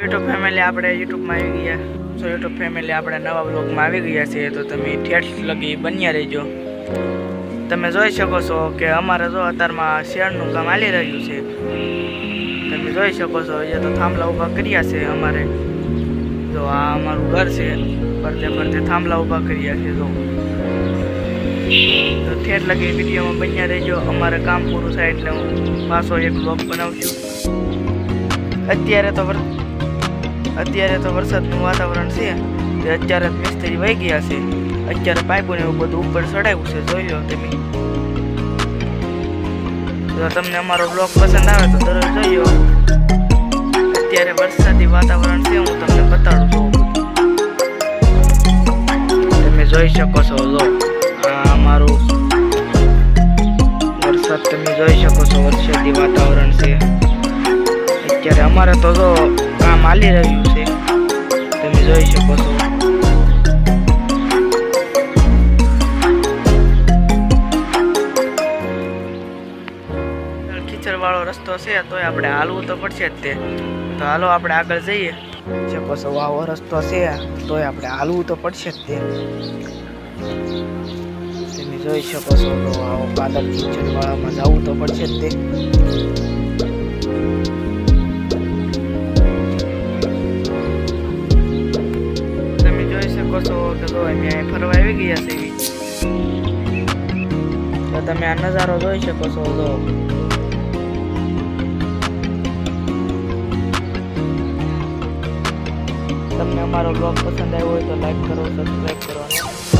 YouTube family આપણે યુટ્યુબમાં આવી ગયા. સો યુટ્યુબ ફેમિલી આપણે નવા બ્લોગમાં આવી ગયા છીએ. તો તમે ઠેઠ લગી બન્યા રહેજો. તમે જોઈ શકો છો કે અમારે જો અત્યારમાં શેરનું કામ હાલી રહ્યું છે. તમે જોઈ શકો છો એ તો થાંભલા ઊભા કર્યા છે અમારે. જો, આ અમારું ઘર છે. ફરતે ફરતે થાંભલા ઊભા કર્યા છે, જો. તો ઠેઠ લગી વિડીયોમાં બન્યા રહેજો. અમારે કામ પૂરું થાય એટલે હું પાછો એક બ્લોગ બનાવું છું અત્યારે તો અત્યારે તો વરસાદનું વાતાવરણ છે તે અત્યારે મિસ્ત્રી વહી ગયા છે. અત્યારે પાઇપોને એવું બધું ઉપર ચડાવ્યું છે, જોઈ લો તમે. જો તમને અમારો બ્લોગ પસંદ આવે તો તરત જોઈ લો. અત્યારે વરસાદી વાતાવરણ છે, હું તમને બતાડું છું. તમે જોઈ શકો છો જો આ અમારું વરસાદ તમે જોઈ શકો છો, વરસાદી વાતાવરણ છે. અત્યારે અમારે તો જો કામ હાલી રહ્યું છે. તમે જોઈ શકો છો. વાળો રસ્તો છે, તોય આપણે હાલવું તો પડશે જ તે. તો હાલો આપણે આગળ જઈએ. છો વાવો રસ્તો છે, તોય આપણે હાલવું તો પડશે જ તે. તમે જોઈ શકો છો તો આવો બાદલ કિચન વાળામાં જવું તો પડશે જ તે. શકો છો કે જો અમે ફરવા આવી ગયા છે તો તમે આ નજારો જોઈ શકો છો જો તમને અમારો બ્લોગ પસંદ આવ્યો હોય તો લાઈક કરો સબસ્ક્રાઈબ કરો